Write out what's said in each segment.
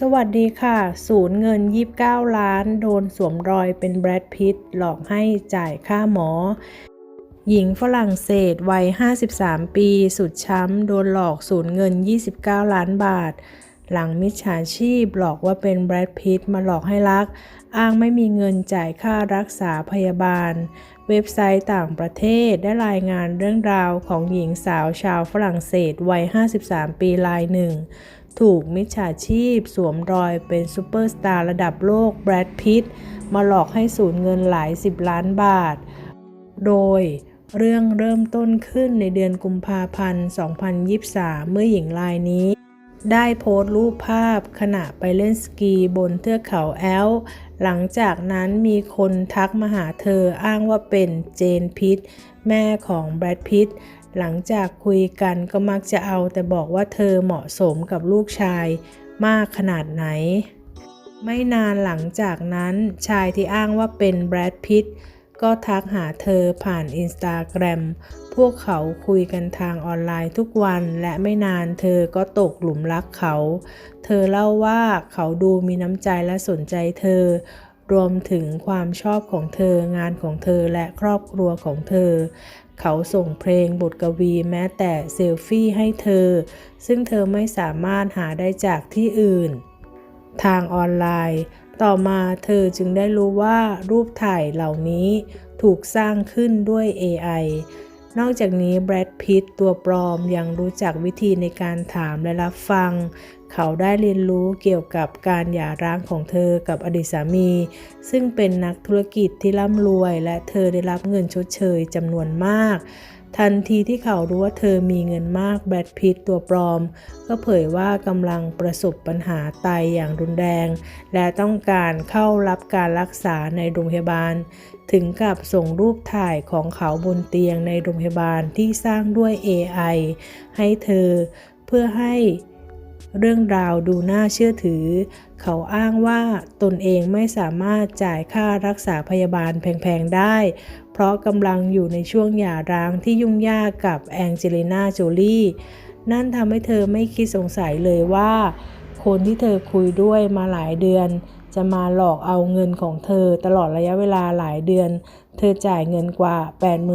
สวัสดีค่ะ ศูนย์เงิน 29 ล้าน โดนสวมรอยเป็นแบรดพิตหลอกให้จ่ายค่าหมอ หญิงฝรั่งเศสวัย 53 ปี สุดช้ำ โดนหลอกสูญเงิน 29 ล้านบาท หลังมิจฉาชีพหลอกว่าเป็นแบรดพิตมาหลอกให้รัก อ้างไม่มีเงินจ่ายค่ารักษาพยาบาล เว็บไซต์ต่างประเทศได้รายงานเรื่องราวของหญิงสาวชาวฝรั่งเศสวัย 53 ปีรายหนึ่ง ถูกมิจฉาชีพสวมรอยเป็นซูเปอร์สตาร์ระดับโลกแบรดพิตต์มาหลอกให้สูญเงินหลายสิบล้านบาท โดยเรื่องเริ่มต้นขึ้นในเดือนกุมภาพันธ์ 2023 เมื่อหญิงรายนี้ ได้โพสต์รูปภาพขณะไปเล่นสกีบนเทือกเขาแอล หลังจากนั้นมีคนทักมาหาเธออ้างว่าเป็นเจนพิตต์แม่ของแบรดพิตต์ หลังจากคุยกันก็มักจะเอาแต่บอกว่าเธอเหมาะสมกับลูกชายมากขนาดไหน ไม่นานหลังจากนั้นชายที่อ้างว่าเป็นแบรดพิตต์ก็ทักหาเธอผ่านอินสตาแกรมพวกเขาคุยกันทางออนไลน์ทุกวันและไม่นานเธอก็ตกหลุมรักเขา เธอเล่าว่าเขาดูมีน้ำใจและสนใจเธอ รวมถึงความชอบของเธองานของเธอและครอบครัวของเธอ เขาส่งเพลงบทกวีแม้แต่เซลฟี่ให้เธอ ซึ่งเธอไม่สามารถหาได้จากที่อื่น ทางออนไลน์ ต่อมาเธอจึงได้รู้ว่ารูปถ่ายเหล่านี้ถูกสร้างขึ้นด้วย AI นอกจากนี้แบรดพิตตัวปลอมยังรู้จักวิธีในการถามและรับฟัง เขาได้เรียนรู้เกี่ยวกับการหย่าร้างของเธอกับอดีตสามี ซึ่งเป็นนักธุรกิจที่ร่ำรวย และเธอได้รับเงินชดเชยจำนวนมาก ทันทีที่เขารู้ว่าเธอมีเงินมากแบรดพิตตัวปลอม ก็เผยว่ากำลังประสบปัญหาไตอย่างรุนแรง และต้องการเข้ารับการรักษาในโรงพยาบาล ถึงกับส่งรูปถ่ายของเขาบนเตียงในโรงพยาบาลที่สร้างด้วย AI ให้เธอเพื่อให้ เรื่องราวดูน่าเชื่อถือ เขาอ้างว่าตนเองไม่สามารถจ่ายค่ารักษาพยาบาลแพงๆได้ เพราะกำลังอยู่ในช่วงหย่าร้างที่ยุ่งยากกับแองเจลิน่าโจลี่นั่นทำให้เธอไม่คิดสงสัยเลยว่า คนที่เธอคุยด้วยมาหลายเดือน จะมาหลอกเอาเงินของเธอตลอดระยะเวลาหลายเดือน เธอจ่ายเงินกว่า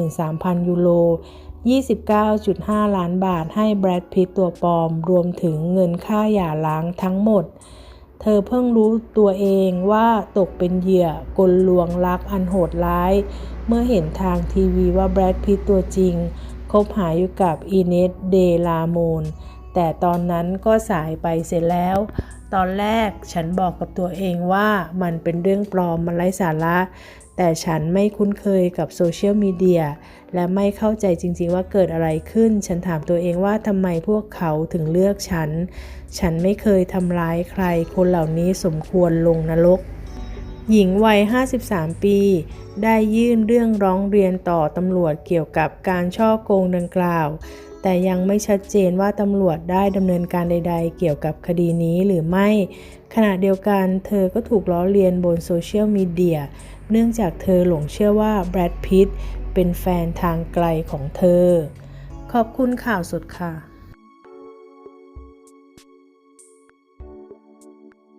83,000 ยูโร 29.5 ล้านบาทให้แบรดพิตตัวปลอม รวมถึงเงินค่าหย่าร้างทั้งหมด เธอเพิ่งรู้ตัวเองว่าตกเป็นเหยื่อกลลวงรักอันโหดร้าย เมื่อเห็นทางทีวีว่าแบรดพิตตัวจริง คบหาอยู่กับอีเนสเดลาโมนแต่ตอนนั้นก็สายไปเสร็จแล้ว ตอนแรกฉันบอกกับตัวเองว่ามันเป็นเรื่องปลอมมันไร้สาระ แต่ฉันไม่คุ้นเคยกับโซเชียลมีเดียและไม่เข้าใจจริงๆว่าเกิดอะไรขึ้น ฉันถามตัวเองว่าทำไมพวกเขาถึงเลือกฉัน ฉันไม่เคยทำร้ายใคร คนเหล่านี้สมควรลงนรก หญิงวัย 53 ปี ได้ยื่นเรื่องร้องเรียนต่อตำรวจเกี่ยวกับการช่อโกงดังกล่าว แต่ยังไม่ชัดเจนว่าตำรวจได้ดำเนินการใด ๆ เกี่ยวกับคดีนี้หรือไม่ ขณะเดียวกันเธอก็ถูกล้อเลียนบนโซเชียลมีเดีย เนื่องจากเธอหลงเชื่อว่าแบรดพิตต์เป็นแฟนทางไกลของเธอ ขอบคุณข่าวสดค่ะ